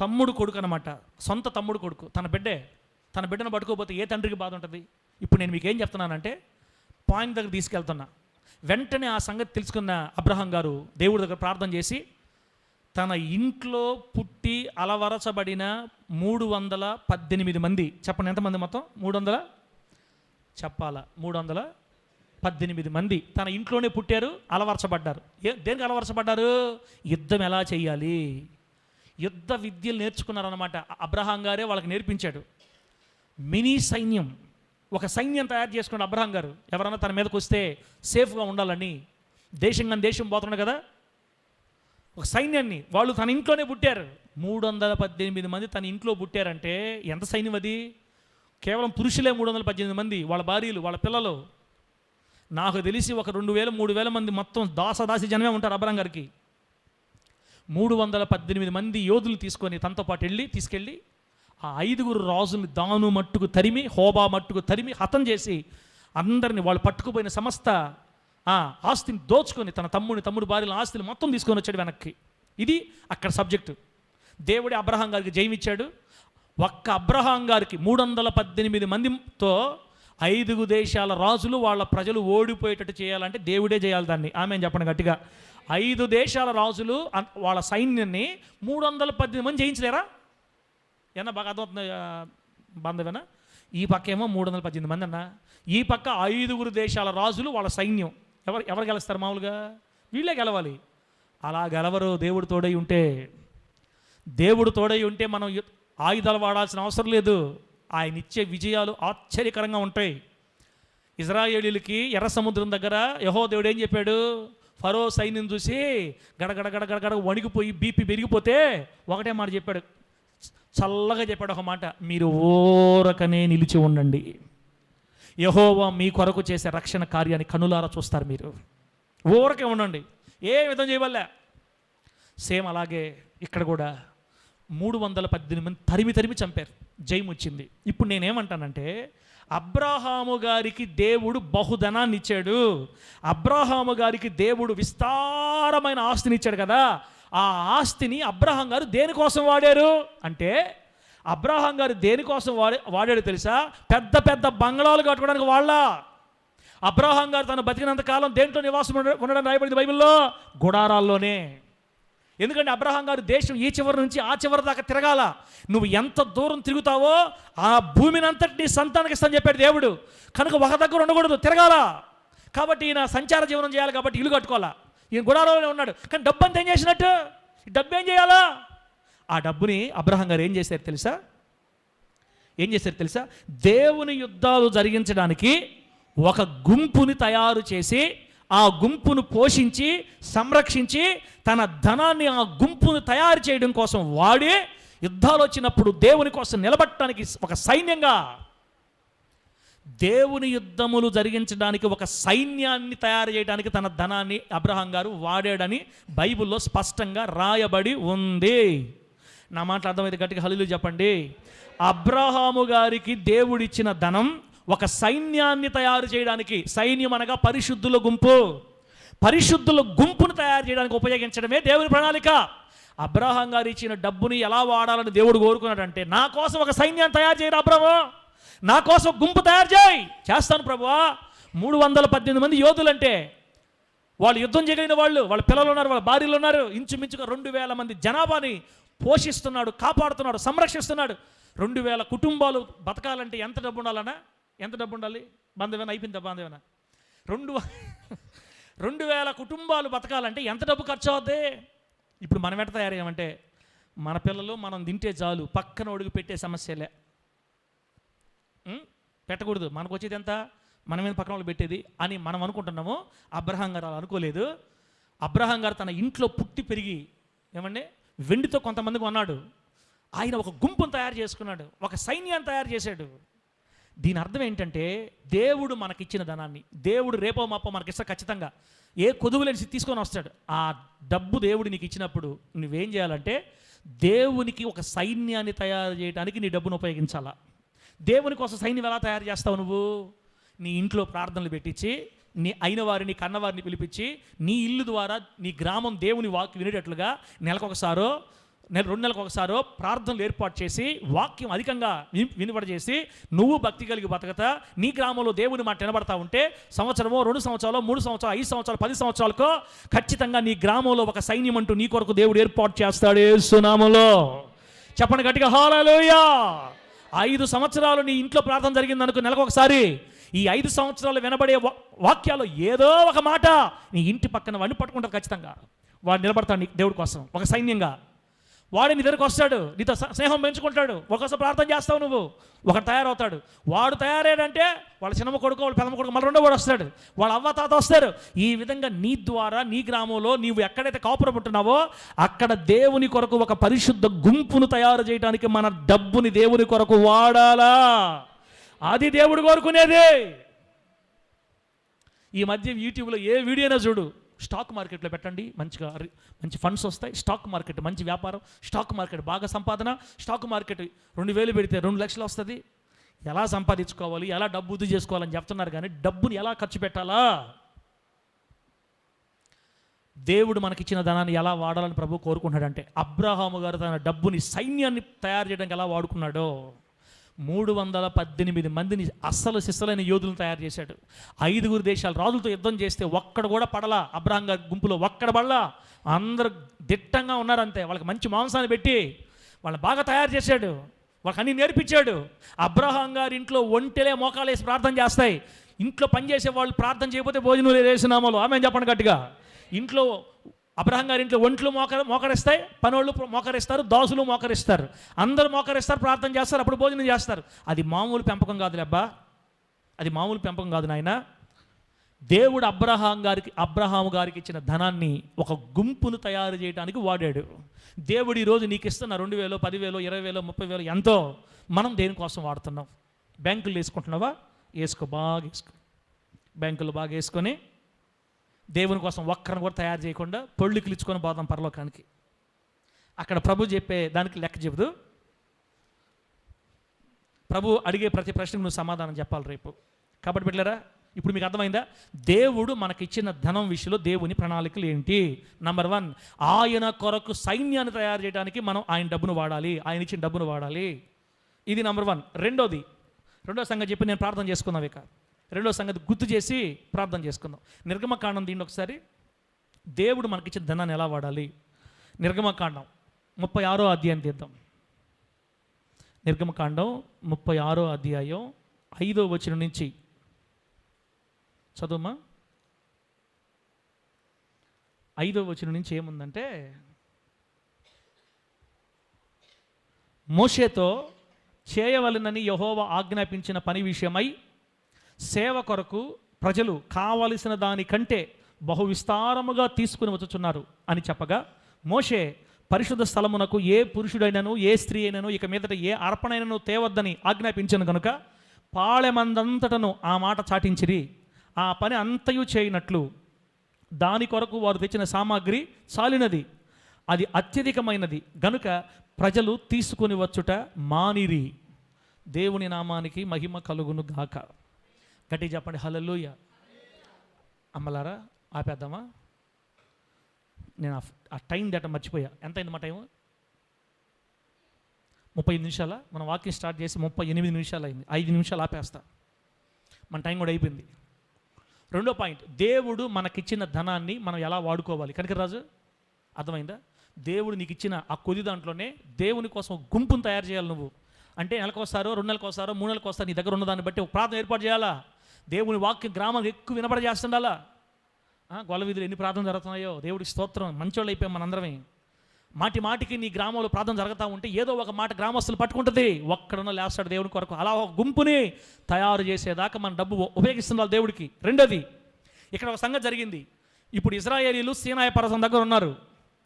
తమ్ముడు కొడుకు అనమాట సొంత తమ్ముడు కొడుకు. తన బిడ్డే. తన బిడ్డను పట్టుకోకపోతే ఏ తండ్రికి బాధ ఉంటుంది? ఇప్పుడు నేను మీకు ఏం చెప్తున్నానంటే పాయింట్ దగ్గర తీసుకెళ్తున్నా. వెంటనే ఆ సంగతి తెలుసుకున్న అబ్రహం గారు దేవుడి దగ్గర ప్రార్థన చేసి తన ఇంట్లో పుట్టి అలవరచబడిన మూడు వందల పద్దెనిమిది మంది చెప్పండి ఎంతమంది మొత్తం? మూడు వందల? చెప్పాలా? మూడు వందల పద్దెనిమిది మంది తన ఇంట్లోనే పుట్టారు అలవరచబడ్డారు. ఏ దేనికి అలవరచబడ్డారు? యుద్ధం ఎలా చేయాలి? యుద్ధ విద్యలు నేర్చుకున్నారన్నమాట. అబ్రహాం గారే వాళ్ళకి నేర్పించాడు. మినీ సైన్యం. ఒక సైన్యం తయారు చేసుకున్న అబ్రహాం గారు ఎవరన్నా తన మీదకి వస్తే సేఫ్గా ఉండాలని దేశం కానీ దేశం పోతున్నాడు కదా? ఒక సైన్యాన్ని. వాళ్ళు తన ఇంట్లోనే పుట్టారు. మూడు వందల పద్దెనిమిది మంది తన ఇంట్లో పుట్టారంటే ఎంత సైన్యం అది? కేవలం పురుషులే మూడు వందల పద్దెనిమిది మంది వాళ్ళ భార్యలు వాళ్ళ పిల్లలు. నాకు తెలిసి ఒక రెండు వేల మూడు వేల మంది మొత్తం దాసదాసి జనమే ఉంటారు అబ్రహం గారికి. మూడు వందల పద్దెనిమిది మంది యోధులు తీసుకొని తనతో పాటు వెళ్ళి తీసుకెళ్ళి ఆ ఐదుగురు రాజుని దాను మట్టుకు తరిమి హోబా మట్టుకు తరిమి హతం చేసి అందరిని వాళ్ళు పట్టుకుపోయిన సమస్త ఆ, ఆస్తిని దోచుకొని తన తమ్ముని తమ్ముడు భార్యల ఆస్తిని మొత్తం తీసుకొని వచ్చాడు వెనక్కి. ఇది అక్కడ సబ్జెక్టు. దేవుడి అబ్రహాం గారికి జయమిచ్చాడు ఒక్క అబ్రహాం గారికి మూడు వందల పద్దెనిమిది మందితో ఐదుగు దేశాల రాజులు వాళ్ళ ప్రజలు ఓడిపోయేటట్టు చేయాలంటే దేవుడే చేయాలి దాన్ని. ఆమె చెప్పండి గట్టిగా. ఐదు దేశాల రాజులు అన్- వాళ్ళ సైన్యాన్ని మూడు వందల పద్దెనిమిది మంది జయించలేరా? ఏమన్నా బాగా అర్థమవుతుంది బాంధవేనా? ఈ పక్క ఏమో మూడు వందల పద్దెనిమిది మంది అన్న. ఈ పక్క ఐదుగురు దేశాల రాజులు వాళ్ళ సైన్యం. ఎవరు ఎవరు గెలుస్తారు మామూలుగా? వీళ్ళే గెలవాలి. అలా గెలవరు దేవుడు తోడై ఉంటే. దేవుడు తోడై ఉంటే మనం ఆయుధాలు వాడాల్సిన అవసరం లేదు. ఆయన ఇచ్చే విజయాలు ఆశ్చర్యకరంగా ఉంటాయి. ఇజ్రాయేలీలకి ఎర్ర సముద్రం దగ్గర యహో దేవుడు ఏం చెప్పాడు? ఫరో సైన్యం చూసి గడగడ గడగడ గడ వణికిపోయి బీపీ పెరిగిపోతే ఒకటే మాట చెప్పాడు. చల్లగా చెప్పాడు ఒక మాట మీరు ఓరకనే నిలిచి ఉండండి. యహోవా మీ కొరకు చేసే రక్షణ కార్యాన్ని కనులారా చూస్తారు మీరు. ఊరకే ఉండండి. ఏ విధం చేయవల్లే సేమ్ అలాగే ఇక్కడ కూడా మూడు వందల పద్దెనిమిది మంది తరిమి తరిమి చంపారు. జయం వచ్చింది. ఇప్పుడు నేనేమంటానంటే అబ్రాహాము గారికి దేవుడు బహుధనాన్ని ఇచ్చాడు అబ్రాహాము గారికి దేవుడు విస్తారమైన ఆస్తిని ఇచ్చాడు కదా. ఆ ఆస్తిని అబ్రహాం గారు దేనికోసం వాడారు? అంటే అబ్రహాం గారు దేనికోసం వాడే వాడాడు తెలుసా? పెద్ద పెద్ద బంగ్లాలు కట్టుకోవడానికి వాళ్ళ. అబ్రహాం గారు తను బతికినంత కాలం దేంట్లో నివాసం ఉండడం రాయబడింది బైబిల్లో? గుడారాల్లోనే. ఎందుకంటే అబ్రహాం గారు దేశం ఈ చివరి నుంచి ఆ చివరి దాకా తిరగాల. నువ్వు ఎంత దూరం తిరుగుతావో ఆ భూమిని అంతటి నీ సంతానికి ఇస్తాను చెప్పాడు దేవుడు. కనుక ఒక దగ్గర ఉండకూడదు తిరగాల. కాబట్టి ఈయన సంచార జీవనం చేయాలి కాబట్టి ఇల్లు కట్టుకోవాలా. ఈయన గుడారంలోనే ఉన్నాడు. కానీ డబ్బు అంత ఏం చేసినట్టు? డబ్బు ఏం చేయాలా? ఆ డబ్బుని అబ్రహం గారు ఏం చేశారు తెలుసా? ఏం చేశారు తెలుసా? దేవుని యుద్ధాలు జరిగించడానికి ఒక గుంపుని తయారు చేసి ఆ గుంపును పోషించి సంరక్షించి తన ధనాన్ని ఆ గుంపును తయారు చేయడం కోసం వాడే యుద్ధాలు వచ్చినప్పుడు దేవుని కోసం నిలబట్టడానికి ఒక సైన్యంగా దేవుని యుద్ధములు జరిగించడానికి ఒక సైన్యాన్ని తయారు చేయడానికి తన ధనాన్ని అబ్రహాం గారు వాడాడని బైబిల్లో స్పష్టంగా రాయబడి ఉంది. నా మాట అర్థమైతే గట్టిగా హలీలు చెప్పండి. అబ్రహాము గారికి దేవుడిచ్చిన ధనం ఒక సైన్యాన్ని తయారు చేయడానికి సైన్యం అనగా పరిశుద్ధుల గుంపు. పరిశుద్ధుల గుంపును తయారు చేయడానికి ఉపయోగించడమే దేవుని ప్రణాళిక. అబ్రహాం గారు ఇచ్చిన డబ్బుని ఎలా వాడాలని దేవుడు కోరుకున్నాడంటే నా కోసం ఒక సైన్యాన్ని తయారు చేయరు అబ్రహం నా కోసం గుంపు తయారు చేయి. చేస్తాను ప్రభువా. మూడు వందల పద్దెనిమిది మంది యోధులంటే వాళ్ళు యుద్ధం చేయగలిగిన వాళ్ళు వాళ్ళ పిల్లలు ఉన్నారు వాళ్ళ భార్యలు ఉన్నారు. ఇంచుమించుగా రెండు వేల మంది జనాభాని పోషిస్తున్నాడు కాపాడుతున్నాడు సంరక్షిస్తున్నాడు. రెండు వేల కుటుంబాలు బతకాలంటే ఎంత డబ్బు ఉండాలన్నా ఎంత డబ్బు ఉండాలి బంధవేనా? అయిపోయిందా బంధవేనా? రెండు రెండు వేల కుటుంబాలు బతకాలంటే ఎంత డబ్బు ఖర్చు అవుద్ది? ఇప్పుడు మనం ఎట్ట తయారయ్యామంటే మన పిల్లలు మనం తింటే చాలు పక్కన ఒడుగు పెట్టే సమస్యలే. పెట్టకూడదు. మనకు వచ్చేది ఎంత? మన మీద పక్కన వాళ్ళు పెట్టేది అని మనం అనుకుంటున్నాము. అబ్రహాం గారు అలా అనుకోలేదు. అబ్రహాం గారు తన ఇంట్లో పుట్టి పెరిగి ఏమండి? వెండితో కొంతమందికి ఉన్నాడు ఆయన ఒక గుంపును తయారు చేసుకున్నాడు. ఒక సైన్యాన్ని తయారు చేశాడు. దీని అర్థం ఏంటంటే దేవుడు మనకిచ్చిన ధనాన్ని దేవుడు రేపో మాపో మనకిస్తా ఖచ్చితంగా. ఏ కొదువులేని తీసుకొని వస్తాడు. ఆ డబ్బు దేవుడు నీకు ఇచ్చినప్పుడు నువ్వేం చేయాలంటే దేవునికి ఒక సైన్యాన్ని తయారు చేయడానికి నీ డబ్బును ఉపయోగించాలా? దేవుని కోసం సైన్యం ఎలా తయారు చేస్తావు నువ్వు? నీ ఇంట్లో ప్రార్థనలు పెట్టించి నీ అయిన వారిని కన్నవారిని పిలిపించి నీ ఇల్లు ద్వారా నీ గ్రామం దేవుని వాక్ వినేటట్లుగా నెలకొకసారో నెల రెండు నెలలకు ఒకసారో ప్రార్థనలు ఏర్పాటు చేసి వాక్యం అధికంగా విని- వినపడజేసి నువ్వు భక్తి కలిగి బతకత నీ గ్రామంలో దేవుని మాట వినబడతా ఉంటే సంవత్సరమో రెండు సంవత్సరాలు మూడు సంవత్సరాలు ఐదు సంవత్సరాలు పది సంవత్సరాలకో ఖచ్చితంగా నీ గ్రామంలో ఒక సైన్యం అంటూ నీ కొరకు దేవుడు ఏర్పాటు చేస్తాడు సునామలో చెప్పండి గట్టిగా హాలలోయా ఐదు సంవత్సరాలు నీ ఇంట్లో ప్రార్థన జరిగింది అనుకో నెలకు ఒకసారి ఈ ఐదు సంవత్సరాలు వినబడే వాక్యాలు ఏదో ఒక మాట నీ ఇంటి పక్కన వండి పట్టుకుంటారు ఖచ్చితంగా. వాడు నిలబడతాడు నీ దేవుడి కోసం ఒక సైన్యంగా. వాడు నీ దగ్గరకు వస్తాడు నీతో స్నేహం పెంచుకుంటాడు ఒకసారి ప్రార్థన చేస్తావు నువ్వు. ఒకడు తయారవుతాడు. వాడు తయారయ్యాడంటే వాళ్ళ చిన్నమ్మ కొడుకు వాళ్ళ పెద్దమ్మ కొడుకు మళ్ళీ రెండో వాడు వస్తాడు. వాళ్ళ అవ్వ తాత వస్తారు. ఈ విధంగా నీ ద్వారా నీ గ్రామంలో నీవు ఎక్కడైతే కాపురం ఉంటున్నావో అక్కడ దేవుని కొరకు ఒక పరిశుద్ధ గుంపును తయారు చేయడానికి మన డబ్బుని దేవుని కొరకు వాడాలా. అది దేవుడు కోరుకునేది. ఈ మధ్య యూట్యూబ్లో ఏ వీడియోనా చూడు. స్టాక్ మార్కెట్లో పెట్టండి. మంచిగా మంచి ఫండ్స్ వస్తాయి. స్టాక్ మార్కెట్ మంచి వ్యాపారం. స్టాక్ మార్కెట్ బాగా సంపాదన. స్టాక్ మార్కెట్ రెండు వేలు పెడితే రెండు లక్షలు వస్తుంది. ఎలా సంపాదించుకోవాలి? ఎలా డబ్బు వృద్ధి చేసుకోవాలని చెప్తున్నారు కానీ డబ్బుని ఎలా ఖర్చు పెట్టాలా? దేవుడు మనకిచ్చిన ధనాన్ని ఎలా వాడాలని ప్రభు కోరుకుంటున్నాడంటే అబ్రహాము గారు తన డబ్బుని సైన్యాన్ని తయారు చేయడానికి ఎలా వాడుకున్నాడో. మూడు వందల పద్దెనిమిది మందిని అస్సలు సిస్సలైన యోధులను తయారు చేశాడు. ఐదుగురు దేశాలు రాజులతో యుద్ధం చేస్తే ఒక్కడ కూడా పడలా. అబ్రాహం గారి గుంపులో ఒక్కడ పడలా. అందరూ దిట్టంగా ఉన్నారంతే. వాళ్ళకి మంచి మాంసాన్ని పెట్టి వాళ్ళని బాగా తయారు చేశాడు. వాళ్ళకి అన్ని నేర్పించాడు. అబ్రహాం గారి ఇంట్లో ఒంటెలే మోకాలేసి ప్రార్థన చేస్తాయి. ఇంట్లో పనిచేసే వాళ్ళు ప్రార్థన చేయకపోతే భోజనం లేదు. వేసినామాలు ఆమె చెప్పండి గట్టిగా. ఇంట్లో అబ్రహం గారి ఇంట్లో ఒంట్లు మోకర మోకరిస్తాయి పనోళ్ళు మోకరిస్తారు దాసులు మోకరిస్తారు. అందరూ మోకరిస్తారు ప్రార్థన చేస్తారు అప్పుడు భోజనం చేస్తారు. అది మామూలు పెంపకం కాదులే అబ్బా. అది మామూలు పెంపకం కాదు నాయన. దేవుడు అబ్రహాం గారికి అబ్రహాము గారికి ఇచ్చిన ధనాన్ని ఒక గుంపును తయారు చేయడానికి వాడాడు. దేవుడు ఈరోజు నీకు ఇస్తున్న రెండు వేలు పదివేలు ఇరవై వేలు ముప్పై వేలు ఎంతో మనం దేనికోసం వాడుతున్నాం? బ్యాంకులు వేసుకుంటున్నావా? వేసుకో బాగా వేసుకో. బ్యాంకులు బాగా వేసుకొని దేవుని కోసం ఒక్కరిని కూడా తయారు చేయకుండా పొళ్ళికి కిలుచుకొని పోదాం పరలోకానికి. అక్కడ ప్రభు చెప్పే దానికి లెక్క చెబుదు. ప్రభు అడిగే ప్రతి ప్రశ్నకు నువ్వు సమాధానం చెప్పాలి రేపు. కాబట్టి బిడ్డలారా ఇప్పుడు మీకు అర్థమైందా? దేవుడు మనకిచ్చిన ధనం విషయంలో దేవుని ప్రణాళికలు ఏంటి? నంబర్ వన్ ఆయన కొరకు సైన్యాన్ని తయారు చేయడానికి మనం ఆయన డబ్బును వాడాలి. ఆయన ఇచ్చిన డబ్బును వాడాలి. ఇది నంబర్ వన్ రెండోది రెండో సంగతి చెప్పి నేను ప్రార్థన చేసుకున్నావు ఇక. రెండో సంగతి గుర్తు చేసి ప్రార్థన చేసుకుందాం. నిర్గమకాండం దీన్ని ఒకసారి. దేవుడు మనకిచ్చిన ధనాన్ని ఎలా వాడాలి? నిర్గమకాండం ముప్పై ఆరో అధ్యాయం తీద్దాం. నిర్గమకాండం ముప్పై ఆరో అధ్యాయం ఐదో వచనం నుంచి. చదువుమా? ఐదో వచనం నుంచి ఏముందంటే మోషేతో చేయవలనని యహోవ ఆజ్ఞాపించిన పని విషయమై సేవ కొరకు ప్రజలు కావలసిన దానికంటే బహు విస్తారముగా తీసుకుని వచ్చుచున్నారు అని చెప్పగా మోషే పరిశుద్ధ స్థలమునకు ఏ పురుషుడైనను ఏ స్త్రీ అయినను ఇక మీదట ఏ అర్పణైనను తేవద్దని ఆజ్ఞాపించను కనుక పాళెమందంతటను ఆ మాట చాటించిరి. ఆ పని అంతయు చేయనట్లు. దాని కొరకు వారు తెచ్చిన సామాగ్రి చాలినది. అది అత్యధికమైనది. గనుక ప్రజలు తీసుకుని వచ్చుట మానిరి. దేవుని నామానికి మహిమ కలుగును గాక. గట్టి చెప్పండి. హలలుయ అమ్మలారా ఆపేద్దామా? నేను ఆ- ఆ టైం దాట మర్చిపోయా. ఎంత అయింది మా టైం ముప్పై ఎనిమిది నిమిషాల? మనం వాకింగ్ స్టార్ట్ చేసి ముప్పై ఎనిమిది నిమిషాలు అయింది. ఐదు నిమిషాలు ఆపేస్తా. మన టైం కూడా అయిపోయింది. రెండో పాయింట్ దేవుడు మనకిచ్చిన ధనాన్ని మనం ఎలా వాడుకోవాలి? కనకరాజు అర్థమైందా? దేవుడు నీకు ఇచ్చిన ఆ కొద్ది దాంట్లోనే దేవుని కోసం గుంపును తయారు చేయాలి నువ్వు. అంటే నెలకోసారో రెండు నెలకోసారో మూడు నెలకోసారో నీ దగ్గర ఉన్న దాన్ని బట్టి ఒక ప్రార్థన ఏర్పాటు చేయాలా? దేవుని వాక్య గ్రామం ఎక్కువ వినపడ చేస్తుండాలా గొల్ల వీధులు ఎన్ని ప్రార్థన జరుగుతున్నాయో? దేవుడికి స్తోత్రం. మంచోళ్ళు అయిపోయాం మనందరమే. మాటి మాటికి నీ గ్రామంలో ప్రార్థన జరుగుతూ ఉంటే ఏదో ఒక మాట గ్రామస్తులు పట్టుకుంటుంది. ఒక్కడన్నా లేస్తాడు దేవుని కొరకు. అలా ఒక గుంపుని తయారు చేసేదాకా మన డబ్బు ఉపయోగిస్తున్నారు దేవుడికి. రెండోది ఇక్కడ ఒక సంగతి జరిగింది. ఇప్పుడు ఇజ్రాయేలీలు సీనాయ పర్వతం దగ్గర ఉన్నారు.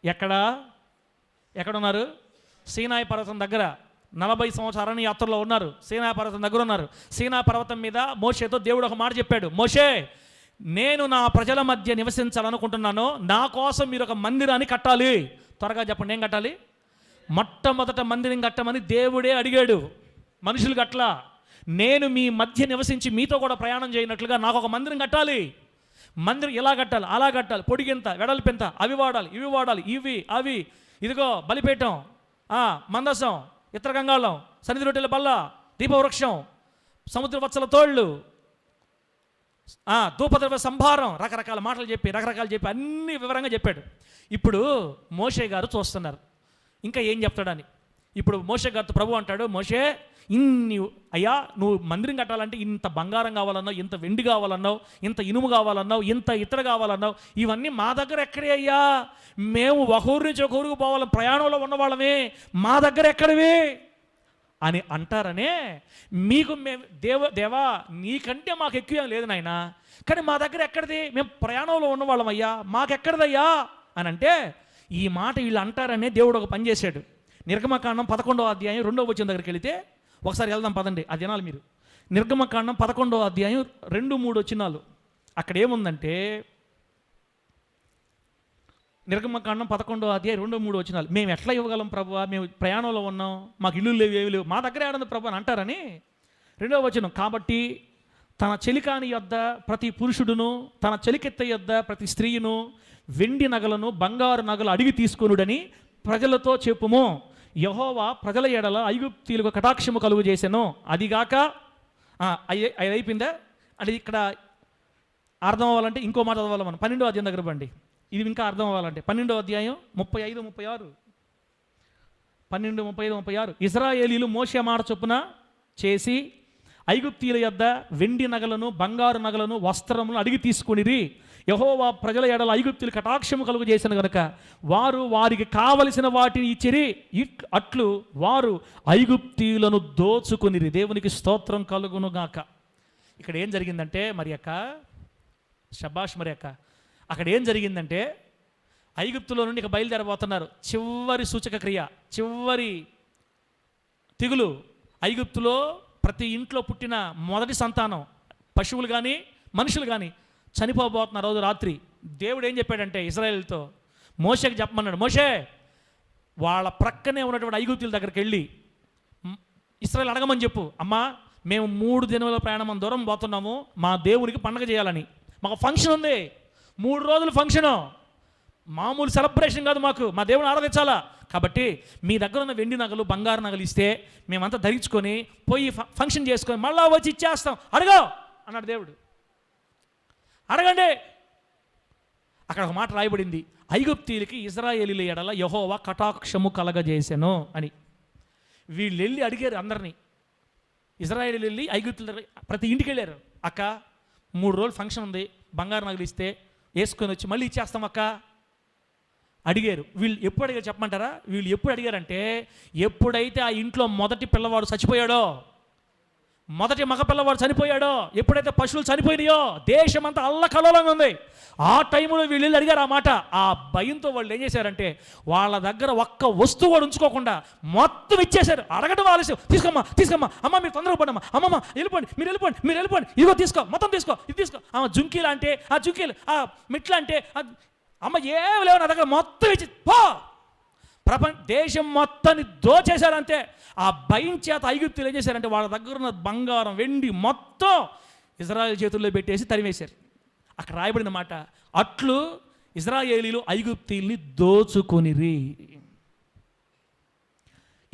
ఎక్కడ? ఎక్కడ ఉన్నారు సీనాయ పర్వతం దగ్గర. నలభై సంవత్సరాల యాత్రలో ఉన్నారు. సీనా పర్వతం దగ్గర ఉన్నారు సీనా పర్వతం మీద మోషేతో దేవుడు ఒక మాట చెప్పాడు. మోషే నేను నా ప్రజల మధ్య నివసించాలనుకుంటున్నాను. నా కోసం మీరు ఒక మందిరాన్ని కట్టాలి. త్వరగా చెప్పండి ఏం కట్టాలి? మొట్టమొదట మందిరం కట్టమని దేవుడే అడిగాడు. మనుషులు కట్టలా. నేను మీ మధ్య నివసించి మీతో కూడా ప్రయాణం చేయనట్లుగా నాకు ఒక మందిరం కట్టాలి. మందిరం ఎలా కట్టాలి? అలా కట్టాలి. పొడిగింత వెడల్పింత అవి వాడాలి ఇవి వాడాలి ఇవి అవి. ఇదిగో బలిపేయటం మందసం ఇతర గంగాళం సన్నిధి రొట్టెల బల్ల దీపవృక్షం సముద్ర వత్సల తోళ్ళు ఆ, ధూపద్రవ్య సంభారం రకరకాల మాటలు చెప్పి రకరకాలు చెప్పి అన్ని వివరంగా చెప్పాడు. ఇప్పుడు మోషే గారు చూస్తున్నారు. ఇంకా ఏం చెప్తాడని. ఇప్పుడు మోషే గారితో ప్రభు అంటాడు మోషే ఇన్ని అయ్యా నువ్వు మందిరం కట్టాలంటే ఇంత బంగారం కావాలన్నావు ఇంత వెండి కావాలన్నావు ఇంత ఇనుము కావాలన్నావు ఇంత ఇతర కావాలన్నావు ఇవన్నీ మా దగ్గర ఎక్కడే అయ్యా? మేము ఒకరి నుంచి ఒకరికి పోవాలి ప్రయాణంలో ఉన్నవాళ్ళమే మా దగ్గర ఎక్కడవి? అని అంటారనే మీకు మేము దేవ దేవా నీకంటే మాకు ఎక్కువ ఏం లేదు నాయన కానీ మా దగ్గర ఎక్కడిది? మేము ప్రయాణంలో ఉన్నవాళ్ళం అయ్యా మాకెక్కడిదయ్యా? అని అంటే ఈ మాట వీళ్ళు అంటారనే దేవుడు ఒక పని చేశాడు. నిర్గమకాండం పదకొండవ అధ్యాయం రెండవ వచ్చిన దగ్గరికి వెళితే ఒకసారి వెళ్దాం పదండి అది వినాలి మీరు. నిర్గమకాండం పదకొండవ అధ్యాయం రెండు మూడు వచ్చినాలు అక్కడ ఏముందంటే నిర్గమకాండం పదకొండో అధ్యాయం రెండో మూడు వచ్చినాలు మేము ఎట్లా ఇవ్వగలం ప్రభు? మేము ప్రయాణంలో ఉన్నాం మాకు ఇల్లు లేవు ఏవి లేవు. మా దగ్గర ఏడుంది ప్రభు అని అంటారని రెండవ వచనం. కాబట్టి తన చెలికాని యొద్ద ప్రతి పురుషుడును తన చెలికెత్త యొద్ద ప్రతి స్త్రీయును వెండి నగలను బంగారు నగలు అడిగి తీసుకొనుడని ప్రజలతో చెప్పుము. యహోవా ప్రజల ఎడల ఐగుప్తీలకు కటాక్షము కలుగు చేశాను. అదిగాక అయ్యి అది అయిపోయిందా? అది ఇక్కడ అర్థం అవ్వాలంటే ఇంకో మాట చదవాలి మనం. పన్నెండో అధ్యాయం దగ్గర బండి ఇది ఇంకా అర్థం అవ్వాలంటే. పన్నెండో అధ్యాయం ముప్పై ఐదు ముప్పై ఆరు. పన్నెండు ముప్పై ఐదు ముప్పై ఆరు. ఇజ్రాయేలీలు మోసే మాట చొప్పున చేసి ఐగుప్తీల యొద్ద వెండి నగలను బంగారు నగలను వస్త్రములను అడిగి తీసుకునిరి. యహోవా ప్రజల ఎడల ఐగుప్తులు కటాక్షము కలుగు చేసిన గనుక వారు వారికి కావలసిన వాటిని ఇచ్చిరి అట్లు వారు ఐగుప్తీయులను దోచుకునిరి. దేవునికి స్తోత్రం కలుగును గాక. ఇక్కడ ఏం జరిగిందంటే మరి అక్క షబాష్ మరి అక్క అక్కడ ఏం జరిగిందంటే ఐగుప్తులో నుండి ఇక బయలుదేరబోతున్నారు. చివరి సూచక క్రియ చివరి తెగులు. ఐగుప్తులో ప్రతి ఇంట్లో పుట్టిన మొదటి సంతానం పశువులు కానీ మనుషులు కానీ చనిపోబోతున్న రోజు రాత్రి దేవుడు ఏం చెప్పాడంటే ఇజ్రాయెల్తో మోషకి చెప్పమన్నాడు మోషే వాళ్ళ ప్రక్కనే ఉన్నటువంటి ఐగుప్తుల దగ్గరికి వెళ్ళి ఇస్రాయల్ అడగమని చెప్పు. అమ్మా మేము మూడు దినముల ప్రయాణం దూరం పోతున్నాము మా దేవునికి పండగ చేయాలని. మాకు ఫంక్షన్ ఉంది. మూడు రోజులు ఫంక్షను. మామూలు సెలబ్రేషన్ కాదు మాకు. మా దేవుని ఆరాధించాలా? కాబట్టి మీ దగ్గర ఉన్న వెండి నగలు బంగారు నగలు ఇస్తే మేమంతా ధరించుకొని పోయి ఫంక్షన్ చేసుకొని మళ్ళా వచ్చి ఇచ్చేస్తాం. అడగో! అన్నాడు దేవుడు. అడగండి. అక్కడ ఒక మాట రాయబడింది. ఐగుప్తీలకి ఇజ్రాయేలీల ఎడల యహోవా కటాక్షము కలగజేసెను అని. వీళ్ళు వెళ్ళి అడిగారు అందరినీ. ఇజ్రాయేల్ వెళ్ళి ఐగుప్తుల ప్రతి ఇంటికి వెళ్ళారు. అక్క మూడు రోజులు ఫంక్షన్ ఉంది. బంగారు నగలు ఇస్తే వేసుకొని వచ్చి మళ్ళీ ఇచ్చేస్తాం అక్క. అడిగారు. వీళ్ళు ఎప్పుడు అడిగారు చెప్పమంటారా? వీళ్ళు ఎప్పుడు అడిగారంటే ఎప్పుడైతే ఆ ఇంట్లో మొదటి పిల్లవాడు చచ్చిపోయాడో మొదటి మగ పిల్లవాడు చనిపోయాడో ఎప్పుడైతే పశువులు చనిపోయినాయో దేశమంతా అల్లకల్లోలంగా ఉంది. ఆ టైంలో వీళ్ళు అడిగారు ఆ మాట. ఆ భయంతో వాళ్ళు ఏం చేశారంటే వాళ్ళ దగ్గర ఒక్క వస్తువు కూడా ఉంచుకోకుండా మొత్తం ఇచ్చేశారు. అడగడం ఆలస్యం. తీసుకోమ్మా తీసుకోమ్మా అమ్మ మీరు తొందరగా పడమ్మా. అమ్మమ్మ వెళ్ళిపోండి మీరు వెళ్ళిపోండి మీరు వెళ్ళిపోండి. ఇదిగో తీసుకో మొత్తం తీసుకో ఇది తీసుకో. అమ్మ జుంకీలు అంటే ఆ జుంకీలు ఆ మిట్లు అంటే అమ్మ ఏమి లేవు నా దగ్గర మొత్తం ఇచ్చి పో! ప్రపంచ దేశం మొత్తాన్ని దోచేశారంతే ఆ భయం చేత ఐగుప్తులు ఏం చేశారంటే వాళ్ళ దగ్గర ఉన్న బంగారం వెండి మొత్తం ఇజ్రాయెల్ చేతుల్లో పెట్టేసి తరివేశారు అక్కడ రాయబడిన మాట అట్లు ఇజ్రాయేలీలు ఐగుప్తీల్ని దోచుకొనిరి.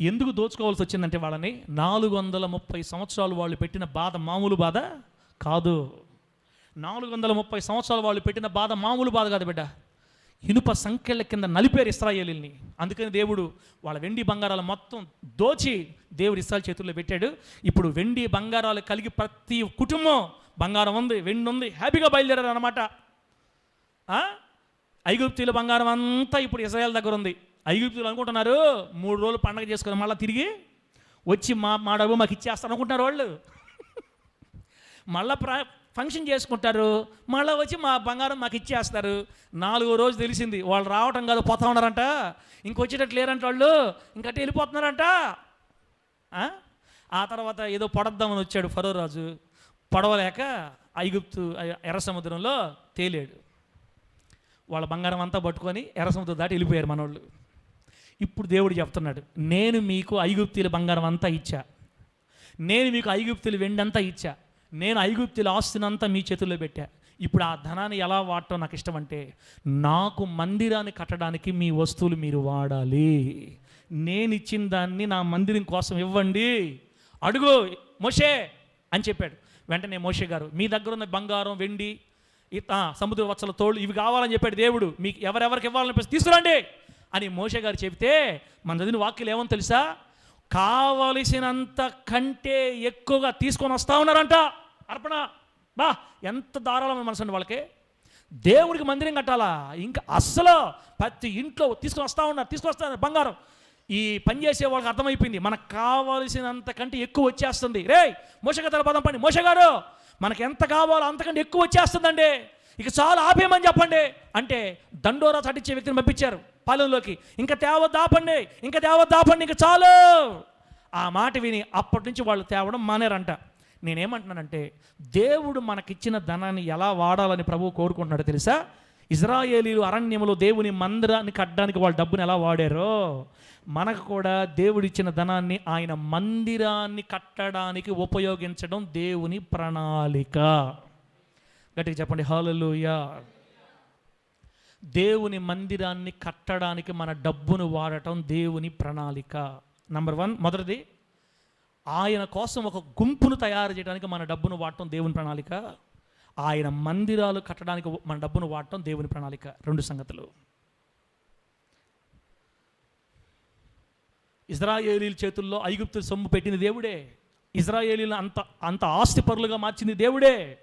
ఎందుకు దోచుకోవాల్సి వచ్చిందంటే వాళ్ళని నాలుగు వందల ముప్పై సంవత్సరాలు వాళ్ళు పెట్టిన బాధ మామూలు బాధ కాదు. నాలుగు వందల ముప్పై సంవత్సరాలు వాళ్ళు పెట్టిన బాధ మామూలు బాధ కాదు బిడ్డ. ఇనుప సంఖ్యల కింద నలిపేరు ఇస్రాయేలీని అందుకని దేవుడు వాళ్ళ వెండి బంగారాలు మొత్తం దోచి దేవుడు ఇస్రాయల్ చేతుల్లో పెట్టాడు. ఇప్పుడు వెండి బంగారాలు కలిగి ప్రతి కుటుంబం బంగారం ఉంది వెండి ఉంది హ్యాపీగా బయలుదేరారు అనమాట ఐగుప్తీల బంగారం అంతా ఇప్పుడు ఇజ్రాయెల్ దగ్గర ఉంది. ఐగుప్తులు అనుకుంటున్నారు మూడు రోజులు పండగ చేసుకుని మళ్ళీ తిరిగి వచ్చి మా మా డబ్బు మాకు ఇచ్చేస్తారు అనుకుంటున్నారు వాళ్ళు. మళ్ళీ ప్రా ఫంక్షన్ చేసుకుంటారు మళ్ళీ వచ్చి మా బంగారం మాకు ఇచ్చేస్తారు. నాలుగో రోజు తెలిసింది వాళ్ళు రావటం కాదు పోతా ఉన్నారంట. ఇంకొచ్చేటట్టు లేరంట వాళ్ళు ఇంకటి వెళ్ళిపోతున్నారంట. ఆ? తర్వాత ఏదో పడద్దామని వచ్చాడు ఫరో రాజు. పడవలేక ఐగుప్తు ఎర్ర సముద్రంలో తేలాడు. వాళ్ళ బంగారం అంతా పట్టుకొని ఎర్ర సముద్రం దాటి వెళ్ళిపోయారు మనోళ్ళు. ఇప్పుడు దేవుడు చెప్తున్నాడు నేను మీకు ఐగుప్తీల బంగారం అంతా ఇచ్చా. నేను మీకు ఐగుప్తులు వెండంతా ఇచ్చా. నేను ఐగుప్తుల ఆస్తినంతా మీ చేతుల్లో పెట్టా. ఇప్పుడు ఆ ధనాన్ని ఎలా వాడటం నాకు ఇష్టం అంటే నాకు మందిరాన్ని కట్టడానికి మీ వస్తువులు మీరు వాడాలి. నేను ఇచ్చిన దాన్ని నా మందిరం కోసం ఇవ్వండి. అడుగు మోషే అని చెప్పాడు. వెంటనే మోషే గారు మీ దగ్గర ఉన్న బంగారం వెండి సముద్ర వచ్చల తోళ్ళు ఇవి కావాలని చెప్పాడు దేవుడు. మీకు ఎవరెవరికి ఇవ్వాలనిపిస్తే తీసుకురండి. అని మోషే గారు చెబితే మన చదివిన వాక్యలు ఏమని తెలుసా? కావలసినంత కంటే ఎక్కువగా తీసుకొని వస్తా ఉన్నారంట. అర్పణ. బా ఎంత దారాళమైన మనసు అండి వాళ్ళకి. దేవుడికి మందిరం కట్టాలా? ఇంకా అస్సలు ప్రతి ఇంట్లో తీసుకొని వస్తా ఉన్నారు తీసుకొని బంగారం. ఈ పని చేసే వాళ్ళకి అర్థమైపోయింది. మనకు కావాల్సినంత కంటే ఎక్కువ వచ్చేస్తుంది. రే మోసగతల పదం పండి. మోషగారు మనకు ఎంత కావాలో అంతకంటే ఎక్కువ వచ్చేస్తుందండి. ఇక చాలా ఆపేయమని చెప్పండి. అంటే దండోరా తటించే వ్యక్తిని పంపించారు పాలెంలోకి. ఇంకా తేవద్దు దాపండి ఇంకా తేవద్దు దాపండి ఇంకా చాలు. ఆ మాట విని అప్పటి నుంచి వాళ్ళు తేవడం మానేరంట. నేనేమంటున్నానంటే దేవుడు మనకిచ్చిన ధనాన్ని ఎలా వాడాలని ప్రభువు కోరుకుంటున్నాడు తెలుసా? ఇజ్రాయేలీలు అరణ్యములో దేవుని మందిరాన్ని కట్టడానికి వాళ్ళ డబ్బుని ఎలా వాడారో మనకు కూడా దేవుడిచ్చిన ధనాన్ని ఆయన మందిరాన్ని కట్టడానికి ఉపయోగించడం దేవుని ప్రణాళిక. గట్టిగా చెప్పండి హాలలుయా దేవుని మందిరాన్ని కట్టడానికి మన డబ్బును వాడటం దేవుని ప్రణాళిక. నంబర్ వన్ మొదటిది ఆయన కోసం ఒక గుంపును తయారు చేయడానికి మన డబ్బును వాడటం దేవుని ప్రణాళిక. ఆయన మందిరాలు కట్టడానికి మన డబ్బును వాడటం దేవుని ప్రణాళిక. రెండు సంగతులు. ఇజ్రాయేలీల చేతుల్లో ఐగుప్తు సొమ్ము పెట్టింది దేవుడే. ఇజ్రాయేలీలు అంత అంత ఆస్తి పరులుగా మార్చింది దేవుడే.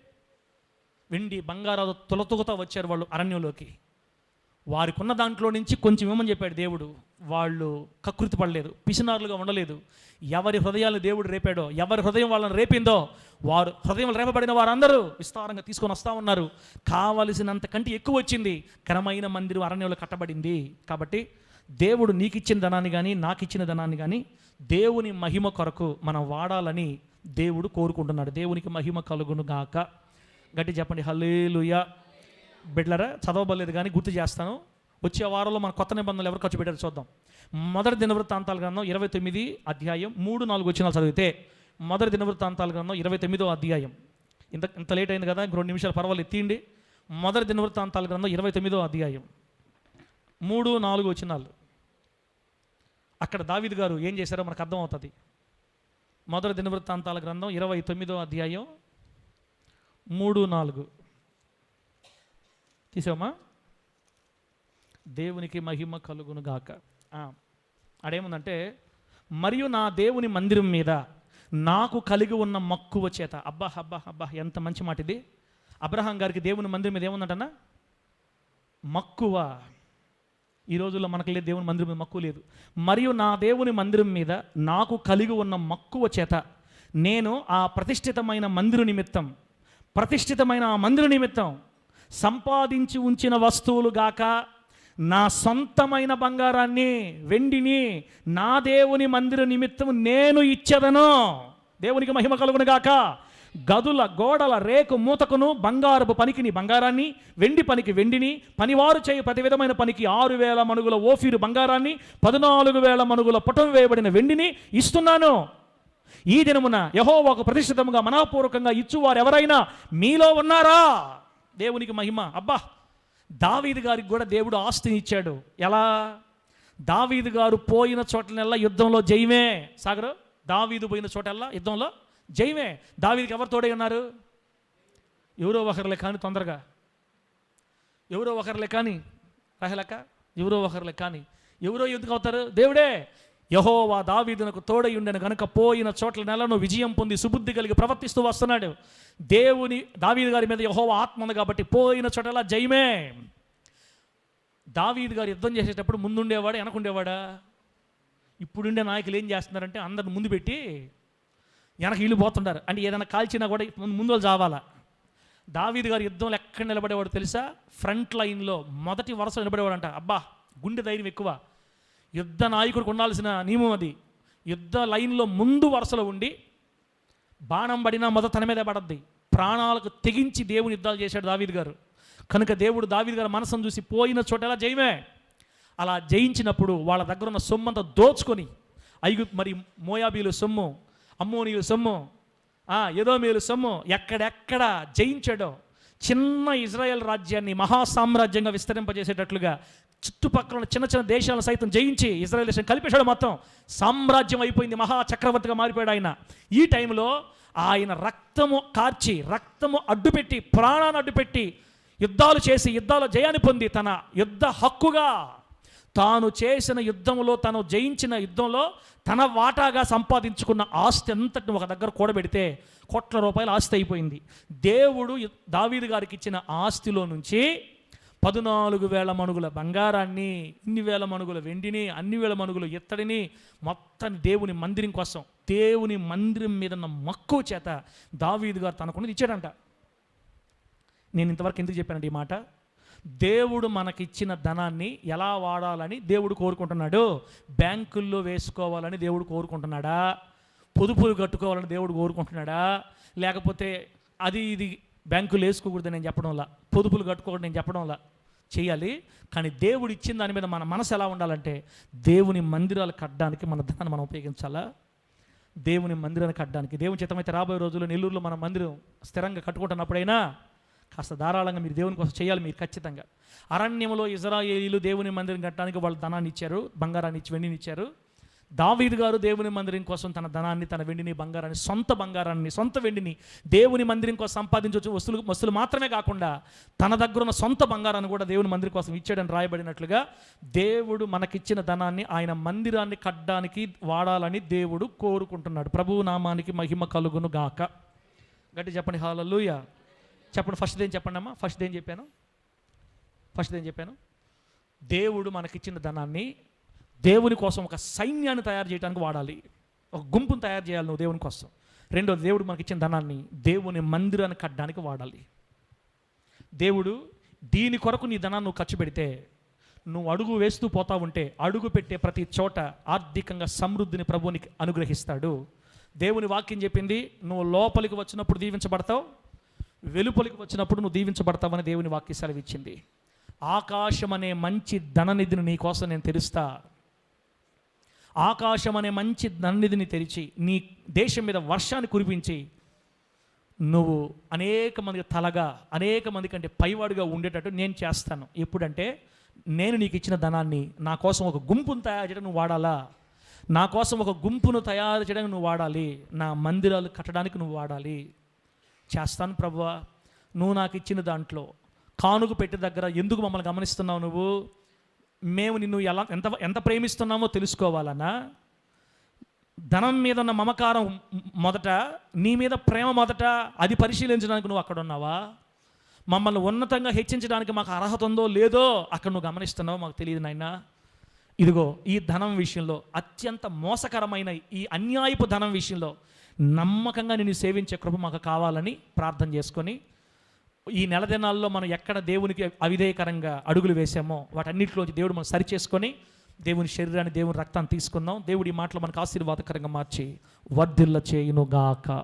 వెండి బంగారాలు తొలతొగతా వచ్చారు వాళ్ళు అరణ్యంలోకి. వారికి ఉన్న దాంట్లో నుంచి కొంచెం ఇవ్వమని చెప్పాడు దేవుడు. వాళ్ళు కకృతి పడలేదు పిసినారులుగా ఉండలేదు. ఎవరి హృదయాలను దేవుడు రేపాడో ఎవరి హృదయం వాళ్ళని రేపిందో వారు హృదయం రేపబడిన వారందరూ విస్తారంగా తీసుకొని వస్తూ ఉన్నారు. కావలసినంత కంటే ఎక్కువ వచ్చింది ఘనమైన మందిరం అరణ్యంలో కట్టబడింది. కాబట్టి దేవుడు నీకు ఇచ్చిన ధనాన్ని కానీ నాకు ఇచ్చిన ధనాన్ని కానీ దేవుని మహిమ కొరకు మనం వాడాలని దేవుడు కోరుకుంటున్నాడు. దేవునికి మహిమ కలుగును గాక. గట్టి చెప్పండి హల్లేలుయ. బిడ్లరా చదవబలేదు కానీ గుర్తు చేస్తాను. వచ్చే వారంలో మన కొత్త నిబంధనలు ఎవరు ఖర్చు పెట్టారు చూద్దాం. మొదటి దినవృత్తాంతాల గ్రంథం ఇరవై తొమ్మిది అధ్యాయం మూడు నాలుగు వచ్చినాలు చదివితే మొదటి దినవృత్తాంతాల గ్రంథం ఇరవై తొమ్మిదో అధ్యాయం. ఇంత ఇంత లేట్ అయింది కదా ఇంక రెండు నిమిషాలు పర్వాలేదు తీయండి. మొదటి దినవృత్తాంతాల గ్రంథం ఇరవై తొమ్మిదో అధ్యాయం. మూడు నాలుగు వచ్చినాలు అక్కడ దావిద్ గారు ఏం చేశారో మనకు అర్థమవుతుంది మొదటి దినవృత్తాంతాల గ్రంథం ఇరవై తొమ్మిదో అధ్యాయం మూడు నాలుగు. తీసామా దేవునికి మహిమ కలుగును గాక. అడేముందంటే మరియు నా దేవుని మందిరం మీద నాకు కలిగి ఉన్న మక్కువ చేత. అబ్బా అబ్బా అబ్బా ఎంత మంచి మాట ఇది. అబ్రహాం గారికి దేవుని మందిరం మీద ఏముందంటన్నా? మక్కువ. ఈ రోజుల్లో మనకు లేదు దేవుని మందిరం మీద మక్కువ లేదు. మరియు నా దేవుని మందిరం మీద నాకు కలిగి ఉన్న మక్కువ చేత నేను ఆ ప్రతిష్ఠితమైన మందిరు నిమిత్తం ప్రతిష్ఠితమైన ఆ మందిరు నిమిత్తం సంపాదించి ఉంచిన వస్తువులు గాక నా సొంతమైన బంగారాన్ని వెండిని నా దేవుని మందిర నిమిత్తం నేను ఇచ్చేదను. దేవునికి మహిమ కలుగునుగాక గదుల గోడల రేకు మూతకును బంగారపు పనికిని బంగారాన్ని వెండి పనికి వెండిని పనివారు చేయ ప్రతి విధమైన పనికి ఆరు వేల మనుగుల ఓఫీరు బంగారాన్ని పద్నాలుగు వేల మనుగుల పుటం వేయబడిన వెండిని ఇస్తున్నాను. ఈ దినమున యహోవాకు ప్రతిష్ఠితముగా మనపూర్వకంగా ఇచ్చువారు ఎవరైనా మీలో ఉన్నారా? దేవునికి మహిమ. అబ్బా! దావీదు గారికి కూడా దేవుడు ఆస్తిని ఇచ్చాడు. ఎలా? దావీదు గారు పోయిన చోటనెల్లా యుద్ధంలో జయమే. సాగరు దావీదు పోయిన చోటల్లా యుద్ధంలో జయమే. దావీదికి ఎవరు తోడై ఉన్నారు? ఎవరో ఒకరిలే కానీ తొందరగా. ఎవరో ఒకరిలే కానీ రహలక ఎవరో ఒకరిలే కానీ. ఎవరో ఎందుకు అవుతారు? దేవుడే. యహోవా దావీదునకు తోడై ఉండను పోయిన చోట్ల నెలను విజయం పొంది సుబుద్ధి కలిగి ప్రవర్తిస్తూ వస్తున్నాడు. దేవుని దావీదు గారి మీద యహోవా ఆత్మ ఉంది కాబట్టి పోయిన చోటలా జయమే. దావీదు గారు యుద్ధం చేసేటప్పుడు ముందుండేవాడా వెనకుండేవాడా? ఇప్పుడుండే నాయకులు ఏం చేస్తున్నారంటే అందరిని ముందు పెట్టి వెనక ఇల్లు పోతుంటారు అంటే ఏదైనా కాల్చినా కూడా ముందు ముందు వాళ్ళు చావాలా? దావీదు గారు యుద్ధంలో ఎక్కడ నిలబడేవాడు తెలుసా? ఫ్రంట్ లైన్లో మొదటి వరుస నిలబడేవాడంట. అబ్బా గుండె ధైర్యం ఎక్కువ. యుద్ధ నాయకుడికి ఉండాల్సిన నియమం అది. యుద్ధ లైన్లో ముందు వరుసలో ఉండి బాణం పడినా మొదట తన మీదే పడద్ది. ప్రాణాలకు తెగించి దేవుని యుద్ధాలు చేశాడు దావీద్ గారు. కనుక దేవుడు దావీద్ గారు మనసును చూసి పోయిన చోట ఎలా జయమే? అలా జయించినప్పుడు వాళ్ళ దగ్గర ఉన్న సొమ్మంతా దోచుకొని ఐగు మరి మోయాబీలు సొమ్ము అమ్మోనీయుల సొమ్ము ఏదో మేలు సొమ్ము ఎక్కడెక్కడ జయించాడో చిన్న ఇజ్రాయెల్ రాజ్యాన్ని మహాసామ్రాజ్యంగా విస్తరింపజేసేటట్లుగా చుట్టుపక్కల ఉన్న చిన్న చిన్న దేశాలను సైతం జయించి ఇజ్రాయెల్ దేశం కలిపేశాడు మొత్తం. సామ్రాజ్యం అయిపోయింది మహా చక్రవర్తిగా మారిపోయాడు ఆయన. ఈ టైంలో ఆయన రక్తము కార్చి రక్తము అడ్డుపెట్టి ప్రాణాన్ని అడ్డుపెట్టి యుద్ధాలు చేసి యుద్ధాల జయాన్ని పొంది తన యుద్ధ హక్కుగా తాను చేసిన యుద్ధంలో తను జయించిన యుద్ధంలో తన వాటాగా సంపాదించుకున్న ఆస్తి అంతటిని ఒక దగ్గర కూడబెడితే కోట్ల రూపాయల ఆస్తి అయిపోయింది. దేవుడు దావీదు గారికి ఇచ్చిన ఆస్తిలో నుంచి పద్నాలుగు వేల మణుగుల బంగారాన్ని ఇన్ని వేల మణుగుల వెండిని అన్ని వేల మణుగుల ఇత్తడిని మొత్తం దేవుని మందిరం కోసం దేవుని మందిరం మీద ఉన్న మక్కువ చేత దావీదు గారు తనకున్నది ఇచ్చాడంట. నేను ఇంతవరకు ఎందుకు చెప్పానండి ఈ మాట? దేవుడు మనకిచ్చిన ధనాన్ని ఎలా వాడాలని దేవుడు కోరుకుంటున్నాడు? బ్యాంకుల్లో వేసుకోవాలని దేవుడు కోరుకుంటున్నాడా? పొదుపులు కట్టుకోవాలని దేవుడు కోరుకుంటున్నాడా? లేకపోతే అది ఇది బ్యాంకులు వేసుకోకూడదు నేను చెప్పడంలా పొదుపులు కట్టుకోకూడదు నేను చెప్పడంలా చేయాలి. కానీ దేవుడు ఇచ్చిన దాని మీద మన మనసు ఎలా ఉండాలంటే దేవుని మందిరాలు కట్టడానికి మన ధనాన్ని మనం ఉపయోగించాలా? దేవుని మందిరాన్ని కట్టడానికి. దేవుని చిత్తమైతే రాబోయే రోజుల్లో నెల్లూరులో మన మందిరం స్థిరంగా కట్టుకుంటున్నప్పుడైనా కాస్త ధారాళంగా మీరు దేవుని కోసం చేయాలి మీరు ఖచ్చితంగా. అరణ్యంలో ఇజ్రాయేలీలు దేవుని మందిరం కట్టడానికి వాళ్ళు ధనాన్ని ఇచ్చారు బంగారాన్ని ఇచ్చి వెండిని ఇచ్చారు. దావీదు గారు దేవుని మందిరం కోసం తన ధనాన్ని తన వెండిని బంగారాన్ని సొంత బంగారాన్ని సొంత వెండిని దేవుని మందిరం కోసం సంపాదించవచ్చు వస్తువులు వస్తువులు మాత్రమే కాకుండా తన దగ్గర ఉన్న సొంత బంగారాన్ని కూడా దేవుని మందిరం కోసం ఇచ్చాడని రాయబడినట్లుగా దేవుడు మనకిచ్చిన ధనాన్ని ఆయన మందిరాన్ని కట్టడానికి వాడాలని దేవుడు కోరుకుంటున్నాడు. ప్రభువు నామానికి మహిమ కలుగును గాక. గట్టి చెప్పండి హాలలుయా చెప్పండి ఫస్ట్ ఏం చెప్పండి అమ్మా? ఫస్ట్ ఏం చెప్పాను? ఫస్ట్ ఏం చెప్పాను? దేవుడు మనకిచ్చిన ధనాన్ని దేవుని కోసం ఒక సైన్యాన్ని తయారు చేయడానికి వాడాలి. ఒక గుంపును తయారు చేయాలి నువ్వు దేవుని కోసం. రెండో దేవుడు మనకిచ్చిన ధనాన్ని దేవుని మందిరాన్ని కట్టడానికి వాడాలి. దేవుడు దీని కొరకు నీ ధనాన్ని నువ్వు ఖర్చు పెడితే నువ్వు అడుగు వేస్తూ పోతా ఉంటే అడుగు పెట్టే ప్రతి చోట ఆర్థికంగా సమృద్ధిని ప్రభువునికి అనుగ్రహిస్తాడు. దేవుని వాక్యం చెప్పింది నువ్వు లోపలికి వచ్చినప్పుడు దీవించబడతావు వెలుపలికి వచ్చినప్పుడు నువ్వు దీవించబడతావని దేవుని వాక్య సెలవిచ్చింది. ఆకాశం అనే మంచి ధననిధిని నీ కోసం నేను తెరుస్తా. ఆకాశం అనే మంచి ధననిధిని తెరిచి నీ దేశం మీద వర్షాన్ని కురిపించి నువ్వు అనేక మందికి తలగా అనేక మంది కంటే పైవాడుగా ఉండేటట్టు నేను చేస్తాను. ఎప్పుడంటే నేను నీకు ఇచ్చిన ధనాన్ని నా కోసం ఒక గుంపును తయారు చేయడం నువ్వు వాడాలా? నా కోసం ఒక గుంపును తయారు చేయడానికి నువ్వు వాడాలి. నా మందిరాలు కట్టడానికి నువ్వు వాడాలి. చేస్తాను ప్రభువా. నువ్వు నాకు ఇచ్చిన దాంట్లో కానుక పెట్టి దగ్గర ఎందుకు మమ్మల్ని గమనిస్తున్నావు నువ్వు? మేము నిన్ను ఎలా ఎంత ఎంత ప్రేమిస్తున్నామో తెలుసుకోవాలన్నా? ధనం మీద ఉన్న మమకారం మొదట నీ మీద ప్రేమ మొదట అది పరిశీలించడానికి నువ్వు అక్కడ ఉన్నావా? మమ్మల్ని ఉన్నతంగా హెచ్చించడానికి మాకు అర్హత ఉందో లేదో అక్కడ నువ్వు గమనిస్తున్నావో మాకు తెలియదు నాయన. ఇదిగో ఈ ధనం విషయంలో అత్యంత మోసకరమైన ఈ అన్యాయపు ధనం విషయంలో నమ్మకంగా నేను సేవించే కృప మాకు కావాలని ప్రార్థన చేసుకొని ఈ నెల దినాల్లో మనం ఎక్కడ దేవునికి అవిధేయకరంగా అడుగులు వేసామో వాటన్నిటిలోంచి దేవుడు మనం సరి చేసుకొని దేవుని శరీరాన్ని దేవుని రక్తాన్ని తీసుకుందాం. దేవుడి మాటలు మనకు ఆశీర్వాదకరంగా మార్చి వర్ధిల్ల చేయును గాక